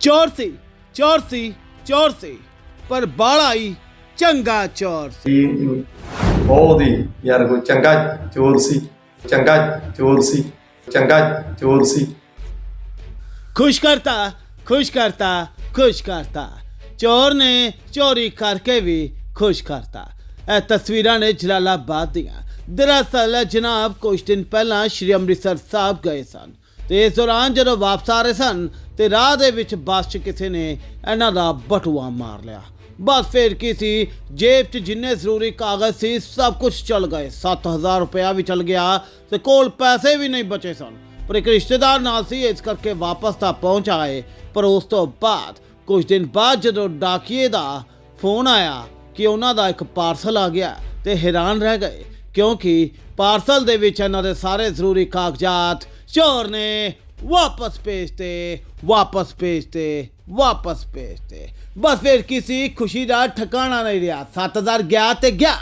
ਚੋਰ ਸੀ ਚੋਰ ਸੀ ਚੋਰ ਸੀ ਪਰ ਬਾਲਾ ਹੀ ਚੰਗਾ ਚੋਰ ਸੀ। ਸੀ ਬਹੁਤ ਹੀ ਯਾਰ ਕੋਈ ਚੰਗਾ ਚੋਰ ਸੀ ਚੰਗਾ ਚੋਰ ਸੀ ਚੰਗਾ ਚੋਰ ਸੀ। ਖੁਸ਼ ਕਰਤਾ ਖੁਸ਼ ਕਰਤਾ ਖੁਸ਼ ਕਰਤਾ। ਚੋਰ ਨੇ ਚੋਰੀ ਕਰਕੇ ਵੀ ਖੁਸ਼ ਕਰਤਾ। ਇਹ ਤਸਵੀਰਾਂ ਨੇ ਜਲਾਲਾਬਾਦ ਦੀਆਂ। ਦਰਅਸਲ ਜਨਾਬ ਕੁਝ ਦਿਨ ਪਹਿਲਾਂ ਸ਼੍ਰੀ ਅੰਮ੍ਰਿਤਸਰ ਸਾਹਿਬ ਗਏ ਸਨ ਤੇ ਇਸ ਦੌਰਾਨ ਜਦੋਂ ਵਾਪਸ ਆ ਰਹੇ ਸਨ ਤੇ ਰਾਹ ਦੇ ਵਿੱਚ ਬੱਸ 'ਚ ਕਿਸੇ ਨੇ ਇਹਨਾਂ ਦਾ ਬਟੂਆ ਮਾਰ ਲਿਆ। ਬਸ ਫਿਰ ਕੀ ਸੀ? ਜੇਬ 'ਚ ਜਿੰਨੇ ਜ਼ਰੂਰੀ ਕਾਗਜ਼ ਸੀ, ਸਭ ਕੁਝ ਚਲ ਗਏ। 7000 ਰੁਪਇਆ ਵੀ ਚਲ ਗਿਆ ਤੇ ਕੋਲ ਪੈਸੇ ਵੀ ਨਹੀਂ ਬਚੇ ਸਨ। ਪਰ ਇੱਕ ਰਿਸ਼ਤੇਦਾਰ ਨਾਲ ਸੀ, ਇਸ ਕਰਕੇ ਵਾਪਸ ਤਾਂ ਪਹੁੰਚ ਆਏ। ਪਰ ਉਸ ਤੋਂ ਬਾਅਦ, ਕੁਝ ਦਿਨ ਬਾਅਦ ਜਦੋਂ ਡਾਕੀਏ ਦਾ ਫੋਨ ਆਇਆ ਕਿ ਉਹਨਾਂ ਦਾ ਇੱਕ ਪਾਰਸਲ ਆ ਗਿਆ ਤੇ ਹੈਰਾਨ ਰਹਿ ਗਏ, ਕਿਉਂਕਿ ਪਾਰਸਲ ਦੇ ਵਿੱਚ ਇਹਨਾਂ ਦੇ ਸਾਰੇ ਜ਼ਰੂਰੀ ਕਾਗਜ਼ਾਤ ਚੋਰ ਨੇ ਵਾਪਸ ਭੇਜਤੇ ਵਾਪਸ ਭੇਜਤੇ ਵਾਪਸ ਭੇਜਤੇ ਬਸ ਫਿਰ ਕਿਸੇ ਖੁਸ਼ੀ ਦਾ ਠਿਕਾਣਾ ਨਹੀਂ ਰਿਹਾ। 7000 ਗਿਆ ਤੇ ਗਿਆ,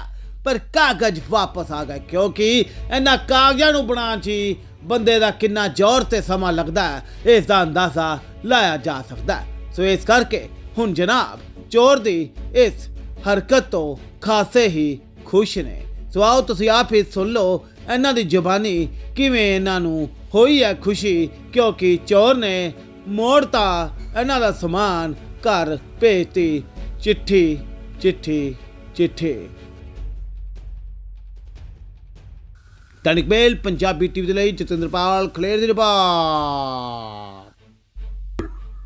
ਪਰ ਕਾਗਜ਼ ਵਾਪਸ ਆ ਗਏ, ਕਿਉਂਕਿ ਇਹਨਾਂ ਕਾਗਜ਼ਾਂ ਨੂੰ ਬਣਾਉਣ 'ਚ ਹੀ ਬੰਦੇ ਦਾ ਕਿੰਨਾ ਜ਼ੋਰ ਤੇ ਸਮਾਂ ਲੱਗਦਾ ਹੈ। ਇਸ ਦਾ ਅੰਦਾਜ਼ਾ ਲਾਇਆ ਜਾ ਸਕਦਾ ਹੈ। ਸੋ ਇਸ ਕਰਕੇ ਹੁਣ ਜਨਾਬ, ਚੋਰ ਦੀ ਇਸ ਹਰਕਤ ਤੋਂ ਖਾਸੇ ਹੀ ਖੁਸ਼ ਨੇ। ਸੋ ਆਓ ਤੁਸੀਂ ਆਪ ਹੀ ਸੁਣ ਲਓ ਇਹਨਾਂ ਦੀ ਜ਼ੁਬਾਨੀ ਕਿਵੇਂ ਇਹਨਾਂ ਨੂੰ ਹੋਈ ਹੈ ਖੁਸ਼ੀ? ਕਿਉਂਕਿ ਚੋਰ ਨੇ ਮੋੜਤਾ ਇਹਨਾਂ ਦਾ ਸਮਾਨ ਘਰ ਭੇਜਤੀ ਚਿੱਠੀ ਚਿੱਠੀ ਚਿੱਠੀ। ਦੈਨਿਕ ਮੇਲ ਪੰਜਾਬੀ ਟੀਵੀ ਦੇ ਲਈ ਜਤਿੰਦਰਪਾਲ ਖਲੇਰ ਦੀ ਰਿਪੋਰਟ।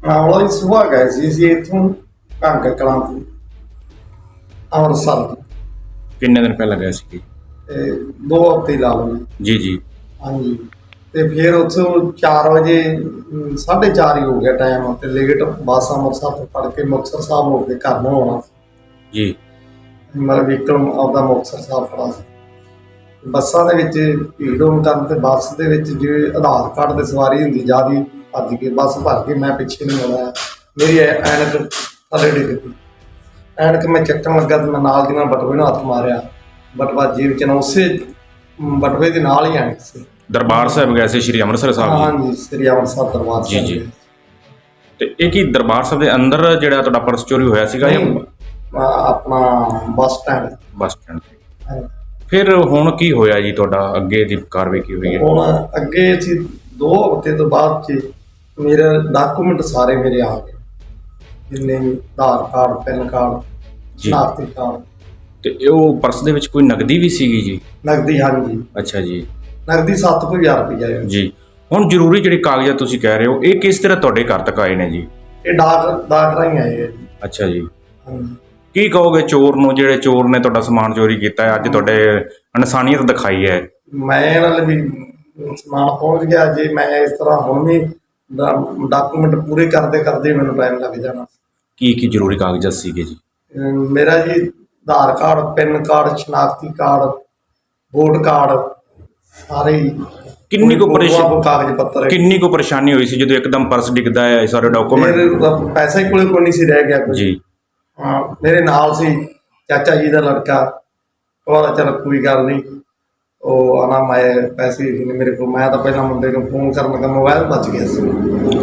ਆਵਲਾ ਹੀ ਸੁਬਾਹ ਗਏ ਸੀ ਅਸੀਂ ਇੱਥੋਂ ਕੰਗ ਕਲਾਂ ਤੋਂ ਅੰਮ੍ਰਿਤਸਰ ਤੋਂ। ਕਿੰਨੇ ਦਿਨ ਪਹਿਲਾਂ ਗਏ ਸੀ? ਤੇ ਦੋ ਹਫ਼ਤੇ ਲਾ ਲਓ। ਜੀ। ਜੀ। ਹਾਂਜੀ। ਤੇ ਫਿਰ ਉੱਥੋਂ 4 ਵਜੇ ਅਮ, ਸਾਢੇ ਚਾਰ ਹੀ ਹੋ ਗਿਆ ਟਾਈਮ ਤੇ ਲੇਟ ਬੱਸ ਅੰਮ੍ਰਿਤਸਰ ਤੋਂ ਫੜ ਕੇ ਮੁਕਤਸਰ ਸਾਹਿਬ ਹੋ ਕੇ ਘਰ ਨੂੰ ਆਉਣਾ ਸੀ। ਜੀ। ਮਤਲਬ ਵਹੀਕਲ ਆਪਦਾ ਮੁਕਤਸਰ ਸਾਹਿਬ ਖੜਾ ਸੀ। ਬੱਸਾਂ ਦੇ ਵਿੱਚ ਭੀੜ ਹੋਣ ਕਾਰਨ ਤੇ ਬੱਸ ਦੇ ਵਿੱਚ ਜੇ ਆਧਾਰ ਕਾਰਡ ਤੇ ਸਵਾਰੀ ਹੁੰਦੀ ਜਿਆਦੀ ਭੱਜ ਕੇ ਬੱਸ ਭਰ ਕੇ ਮੈਂ ਪਿੱਛੇ ਨੂੰ ਆਇਆ ਮੇਰੀ ਐਨਕ ਥੱਲੇ ਡਿੱਗ ਪਈ। ਐਨਕ ਮੈਂ ਚੱਕਣ ਲੱਗਾ ਤੇ ਮੈਂ ਨਾਲ ਦੀ ਨਾਲ ਬਟਵੇ ਨੂੰ ਹੱਥ ਮਾਰਿਆ। ਬਟਵਾ ਜੇਬ ਚ ਨਾ ਉਸੇ ਮ, ਬਟਵੇ ਦੇ ਨਾਲ ਹੀ ਐਨਕ ਸੀ। ਦਰਬਾਰ ਸਾਹਿਬ ਗਏ ਸੀ ਸ਼੍ਰੀ ਅੰਮ੍ਰਿਤਸਰ ਸਾਹਿਬ ਜੀ? ਹਾਂਜੀ ਸ੍ਰੀ ਅੰਮ੍ਰਿਤਸਰ ਦਰਬਾਰ ਜੀ, ਸਾਹਿਬ ਜੀ। ਤੇ ਇਹ ਕੀ ਦਰਬਾਰ ਸਾਹਿਬ ਦੇ ਅੰਦਰ ਜਿਹੜਾ ਤੁਹਾਡਾ ਪਰਸ ਚੋਰੀ ਹੋਇਆ ਸੀਗਾ ਜਾਂ ਨਹੀਂ, ਆ, ਆਪਣਾ ਬੱਸ ਸਟੈਂਡ। ਬੱਸ ਸਟੈਂਡ ਤੇ। ਫਿਰ ਹੁਣ ਕੀ ਹੋਇਆ ਜੀ ਤੁਹਾਡਾ? ਅੱਗੇ ਦੀ ਕਾਰਵਾਈ ਕੀ ਹੋਈ ਹੈ? ਹੁਣ ਅੱਗੇ ਅਸੀਂ ਦੋ ਹਫ਼ਤੇ ਤੋਂ ਬਾਅਦ ਚ ਮੇਰੇ ਡਾਕੂਮੈਂਟ ਸਾਰੇ ਮੇਰੇ ਆ ਗਏ। ਜਿੰਨੇ ਵੀ ਆਧਾਰ ਕਾਰਡ ਪੈਨ ਕਾਰਡ ਜੀ। ਸ਼ਨਾਖਤੀ ਕਾਰਡ। ਤੇ ਇਹ ਉਹ ਪਰਸ ਦੇ ਵਿੱਚ ਕੋਈ ਨਗਦੀ ਵੀ ਸੀਗੀ ਜੀ? ਨਗਦੀ ਹਾਂਜੀ। ਅੱਛਾ ਜੀ। ਨਗਦੀ 7000 ਰੁਪਇਆ ਹੈ। ਜੀ। ਹੁਣ ਜ਼ਰੂਰੀ ਜਿਹੜੇ ਕਾਗਜ਼ਾਤ ਤੁਸੀਂ ਕਹਿ ਰਹੇ ਹੋ ਇਹ ਕਿਸ ਤਰ੍ਹਾਂ ਤੁਹਾਡੇ ਘਰ ਤੱਕ ਆਏ ਨੇ ਜੀ? ਇਹ ਡਾਕ ਡਾਕ ਰਾਹੀਂ ਆਏ ਹੈ ਜੀ। ਅੱਛਾ ਜੀ। ਹਾਂਜੀ। ਕੀ ਕਹੋਗੇ ਚੋਰ ਨੂੰ ਜਿਹੜੇ ਚੋਰ ਨੇ ਤੁਹਾਡਾ ਸਮਾਨ ਚੋਰੀ ਕੀਤਾ ਹੈ? ਅੱਜ ਤੁਹਾਡੇ ਇਨਸਾਨੀਅਤ ਦਿਖਾਈ ਹੈ। ਮੈਂ ਇਹਨਾਂ ਲਈ ਵੀ ਸਮਾਨ ਪਹੁੰਚ ਗਿਆ ਜੇ ਮੈਂ ਇਸ ਤਰ੍ਹਾਂ ਹੁਣ ਵੀ ਡਾਕੂਮੈਂਟ ਪੂਰੇ ਕਰਦੇ ਕਰਦੇ ਮੈਨੂੰ ਟਾਈਮ ਲੱਗ ਜਾਣਾ। ਕੀ ਕੀ ਜ਼ਰੂਰੀ ਕਾਗਜ਼ਾਤ ਸੀਗੇ ਜੀ? ਅਮ ਮੇਰਾ ਜੀ ਆਧਾਰ ਕਾਰਡ ਪੈਨ ਕਾਰਡ ਸ਼ਨਾਖਤੀ ਕਾਰਡ ਵੋਟ ਕਾਰਡ ਸਾਰੇ ਹੀ। ਕਿੰਨੀ ਕੁ ਪਰੇਸ਼ਾਨ- ਕਾਗਜ਼ ਪੱਤਰ ਕਿੰਨੀ ਕੁ ਪਰੇਸ਼ਾਨੀ ਹੋਈ ਸੀ ਜਦੋਂ ਇੱਕਦਮ ਪਰਸ ਡਿੱਗਦਾ ਹੈ ਸਾਰੇ ਡਾਕੂਮੈਂਟ ਮੇਰੇ ਪੈਸਾ ਹੀ ਕੋਲੇ ਕੋਈ ਨਹੀਂ ਸੀ ਰਹਿ ਗਿਆ ਕੋਈ। ਜੀ। ਹਾਂ ਮੇਰੇ ਨਾਲ ਸੀ ਚਾਚਾ ਜੀ ਦਾ ਲੜਕਾ। ਉਹਦਾ ਚਲ ਕੋਈ ਗੱਲ ਨਹੀਂ। ਉਹ ਆਣਾ ਮੈਂ ਪੈਸੇ ਹੀ ਮੇਰੇ ਕੋਲ। ਮੈਂ ਤਾਂ ਪਹਿਲਾਂ ਮੁੰਡੇ ਨੂੰ ਫੋਨ ਕਰਨ ਲੱਗਾ ਮੋਬਾਈਲ ਬਚ ਗਿਆ ਸੀ।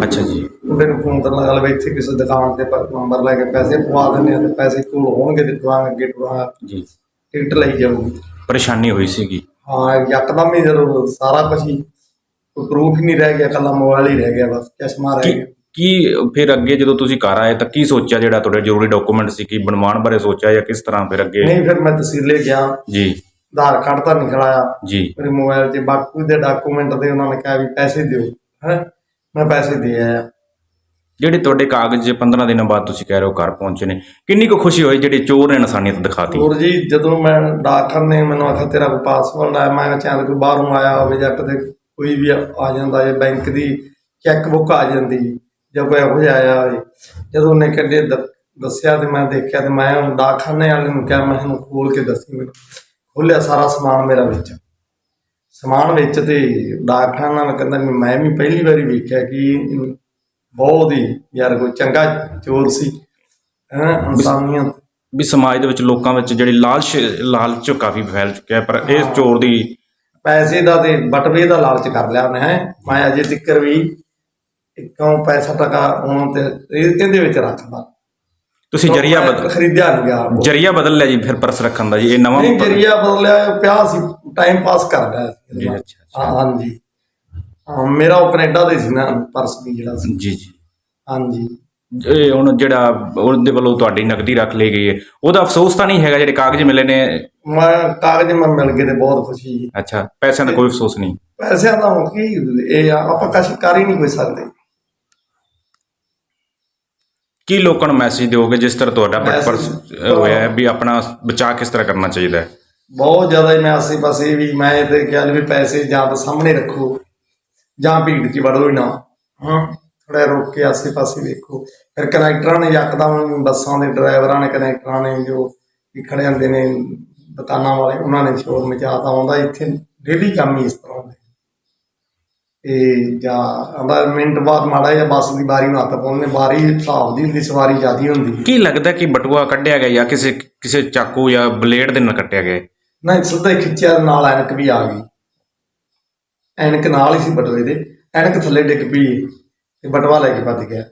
ਅੱਛਾ ਜੀ। ਮੁੰਡੇ ਨੂੰ ਫੋਨ ਕਰਨ ਲੱਗਾ ਵੀ ਇੱਥੇ ਕਿਸੇ ਦੁਕਾਨ ਤੇ ਪਰ ਨੰਬਰ ਲੈ ਕੇ ਪੈਸੇ ਪਵਾ ਦਿੰਦੇ ਆ ਤੇ ਪੈਸੇ ਕੋਲ ਹੋਣਗੇ ਤੇ ਤੁਰਾਂਗੇ ਅੱਗੇ ਤੁਰਾਂਗੇ ਜੀ। ਟਿਕਟ ਲਈ ਜਾਊਗੀ। ਪਰੇਸ਼ਾਨੀ ਹੋਈ ਸੀਗੀ। ਹਾਂ ਯਕਦਮ ਹੀ ਜਦੋਂ ਸਾਰਾ ਕੁਝ ਹੀ ਕੋਈ ਪ੍ਰੂਫ ਹੀ ਨਹੀਂ ਰਹਿ ਗਿਆ ਕੱਲਾ ਮੋਬਾਈਲ ਹੀ ਰਹਿ ਗਿਆ ਬਸ ਚਸ਼ਮਾ ਰਹਿ ਗਿਆ। ਕੀ ਫਿਰ ਅੱਗੇ ਜਦੋਂ ਤੁਸੀਂ ਘਰ ਆਏ ਤਾਂ ਕੀ ਸੋਚਿਆ ਜਿਹੜਾ ਤੁਹਾਡੇ ਜ਼ਰੂਰੀ ਡਾਕੂਮੈਂਟ ਸੀ ਕੀ ਬਣਵਾਉਣ ਬਾਰੇ ਸੋਚਿਆ ਜਾਂ ਕਿਸ ਤਰ੍ਹਾਂ ਫਿਰ ਅੱਗੇ? ਨਹੀਂ ਫਿਰ ਮੈਂ ਤਹਿਸੀਲੇ ਗਿਆ। ਜੀ। ਆਧਾਰ ਕਾਰਡ ਤਾਂ ਨਿਕਲ ਆਇਆ। ਜੀ। ਮੇਰੇ ਮੋਬਾਈਲ 'ਚ ਬਾਕੀ ਦੇ ਡਾਕੂਮੈਂਟ ਦੇ ਉਹਨਾਂ ਨੇ ਕਿਹਾ ਵੀ ਪੈਸੇ ਦਿਓ ਹੈ? ਮੈਂ ਪੈਸੇ ਦੇ ਆਇਆ। ਜਿਹੜੇ ਤੁਹਾਡੇ ਕਾਗਜ਼ 15 ਦਿਨਾਂ ਬਾਅਦ ਤੁਸੀਂ ਕਹਿ ਰਹੇ ਹੋ ਘਰ ਪਹੁੰਚੇ ਨੇ, ਕਿੰਨੀ ਕੁ ਖੁਸ਼ੀ ਹੋਈ ਜਿਹੜੀ ਚੋਰ ਨੇ ਇਨਸਾਨੀਅਤ ਦਿਖਾਤੀ? ਹੋਰ ਜੀ, ਜਦੋਂ ਮੈਂ ਡਾਕਖਾਨੇ ਨੇ ਮੈਨੂੰ ਆਖਿਆ, ਤੇਰਾ ਕੋਈ ਪਾਸਵਰਡ ਆਇਆ। ਮੈਂ ਕਿਹਾ ਕੋਈ ਬਾਹਰੋਂ ਆਇਆ ਹੋਵੇ ਜਾਂ ਕਿਤੇ ਕੋਈ ਵੀ ਆ ਜਾਂਦਾ ਜਾਂ ਬੈਂਕ ਦੀ ਚੈੱਕ ਬੁੱਕ ਆ ਜਾਂਦੀ ਜਾਂ ਕੋਈ ਇਹੋ ਜਿਹਾ ਆਇਆ ਹੋਵੇ। ਜਦੋਂ ਉਹਨੇ ਕੱਢੇ ਦੱਸਿਆ ਤੇ ਮੈਂ ਦੇਖਿਆ ਤੇ ਮੈਂ ਉਹਨੂੰ ਡਾਕਖਾਨੇ ਵਾਲੇ ਨੂੰ ਕਿਹਾ, ਮੈਂ ਇਹਨੂੰ ਖੋਲ ਕੇ ਦੱਸੀ ਮੈਨੂੰ। ਖੋਲਿਆ ਸਾਰਾ ਸਮਾਨ ਮੇਰਾ ਵਿੱਚ। ਸਮਾਨ ਵਿੱਚ ਤੇ ਡਾਕਖਾਨਾ ਵਾਲਾ ਕਹਿੰਦਾ ਮੈਂ ਵੀ ਪਹਿਲੀ ਵਾਰੀ ਵੇਖਿਆ ਕਿ ਬਹੁਤ ਹੀ ਯਾਰ ਕੋਈ ਚੰਗਾ ਚੋਰ ਸੀ। ਹੈ ਇਨਸਾਨੀਅਤ। ਵੀ ਸਮਾਜ ਦੇ ਵਿੱਚ ਲੋਕਾਂ ਵਿੱਚ ਜਿਹੜੀ ਲਾਲਚ ਲਾਲਚ ਕਾਫੀ ਫੈਲ ਚੁੱਕਿਆ ਪਰ ਇਸ ਚੋਰ ਦੀ ਪੈਸੇ ਦਾ ਤੇ ਬਟਵੇ ਦਾ ਲਾਲਚ ਕਰ ਲਿਆ ਉਹਨੇ ਹੈਂ। ਮੈਂ ਅਜੇ ਤੱਕ ਵੀ ਇੱਕੋਂ ਪੈਸਾ ਟਕਾ ਉਹਨਾਂ ਤੇ ਇਹ- ਇਹਦੇ ਵਿੱਚ ਰੱਖਦਾ। ਤੁਸੀਂ ਜਰੀਆ ਬਦਲ ਖਰੀਦਿਆ ਨਹੀਂ ਗਿਆ। ਜਰੀਆ ਬਦਲ ਲਿਆ ਜੀ ਫਿਰ ਪਰਸ ਰੱਖਣ ਦਾ ਜੀ ਇਹ ਨਵਾਂ ਨਹੀਂ ਜਰੀਆ ਬਦਲਿਆ ਪਿਆ ਸੀ ਟਾਈਮ ਪਾਸ ਕਰਦਾ ਸੀ ਜੀ, ਅੱਛਾ, ਹਾਂ ਹਾਂਜੀ। ਹਾਂ, ਮੇਰਾ ਉਹ ਕੈਨੇਡਾ ਦੇ ਸੀ ਨਾ ਪਰਸ ਵੀ ਜਿਹੜਾ ਸੀ। ਜੀ ਜੀ। ਹਾਂਜੀ। ਇਹ ਹੁਣ ਜਿਹੜਾ ਉਹਦੇ ਵੱਲੋਂ ਤੁਹਾਡੀ ਨਕਦੀ ਰੱਖ ਲਈ ਗਈ ਹੈ ਉਹਦਾ ਅਫਸੋਸ ਤਾਂ ਨਹੀਂ ਹੈਗਾ ਜਿਹੜੇ ਕਾਗਜ਼ ਮਿਲੇ ਨੇ? ਮੈਂ ਕਾਗਜ਼ ਮੈਂ ਮਿਲ ਗਏ ਤੇ ਬਹੁਤ ਖੁਸ਼ੀ ਜੀ। ਅੱਛਾ ਪੈਸਿਆਂ ਦਾ ਕੋਈ ਅਫਸੋਸ ਨਹੀਂ? ਪੈਸਿਆਂ ਦਾ ਹੁਣ ਕੀ ਇਹ ਆ, ਆਪਾਂ ਕਸ਼ ਕਰ ਹੀ ਨਹੀਂ ਕੋਈ ਸਕਦੇ। ਕੀ ਲੋਕਾਂ ਨੂੰ ਮੈਸੇਜ ਦਿਓਗੇ ਜਿਸ ਤਰ੍ਹਾਂ ਤੁਹਾਡਾ Message ਹੋਇਆ ਹੈ ਵੀ ਆਪਣਾ ਬਚਾਅ ਕਿਸ ਤਰ੍ਹਾਂ ਕਰਨਾ ਚਾਹੀਦਾ ਹੈ? ਬਹੁਤ ਜ਼ਿਆਦਾ ਹੀ ਮੈਂ ਆਸੇ ਪਾਸੇ ਵੀ ਮੈਂ ਤੇ ਕਿਹਾ ਵੀ ਪੈਸੇ ਜਾਂ ਤਾਂ ਸਾਹਮਣੇ ਰੱਖੋ। ਜਾਂ ਭੀੜ 'ਚ ਵੜੋ ਹੀ ਨਾ ਹਾਂ ਥੋੜਾ ਰੁਕ ਕੇ ਆਸੇ ਪਾਸੇ ਵੇਖੋ। ਫਿਰ ਕਨੈਕਟਰਾਂ ਨੇ ਯਕਦਮ ਬੱਸਾਂ ਦੇ ਡਰਾਈਵਰਾਂ ਨੇ ਕਨੈਕਟਰਾਂ ਨੇ ਜੋ ਵੀ ਖੜੇ ਹੁੰਦੇ ਨੇ ਦੁਕਾਨਾਂ ਵਾਲੇ ਉਹਨਾਂ ਨੇ ਸ਼ੋਰ ਮਚਾਤਾ। ਆਉਂਦਾ ਇੱਥੇ ਡੇਲੀ ਕੰਮ ਹੀ ਇਸ ਤਰ੍ਹਾਂ ਹੁੰਦਾ। ਤੇ ਜਾਂ ਆਂਦਾ ਮਿੰਟ ਬਾਅਦ ਮਾੜਾ ਜਿਹਾ ਬੱਸ ਦੀ ਬਾਰੀ ਨੂੰ ਹੱਥ ਪਾਉਂਦੇ ਬਾਰੀ ਹਿਸਾਬ ਦੀ ਹੁੰਦੀ ਸਵਾਰੀ ਜ਼ਿਆਦੀ ਹੁੰਦੀ। ਕੀ ਲੱਗਦਾ ਕਿ ਬਟੂਆ ਕੱਢਿਆ ਗਿਆ ਜਾਂ ਕਿਸੇ ਕਿਸੇ ਚਾਕੂ ਜਾਂ ਬਲੇਡ ਦੇ ਨਾਲ ਕੱਟਿਆ ਗਿਆ? ਨਹੀਂ ਸਿੱਧਾ ਹੀ ਖਿੱਚਿਆ ਨਾਲ ਐਨਕ ਵੀ ਆ ਗਈ। ਐਨਕ ਨਾਲ ਹੀ ਸੀ ਬਟਵੇ ਦੇ। ਐਨਕ ਥੱਲੇ ਡਿੱਗ ਪਈ ਤੇ ਬਟਵਾ ਲੈ ਕੇ ਭੱਜ ਗਿਆ।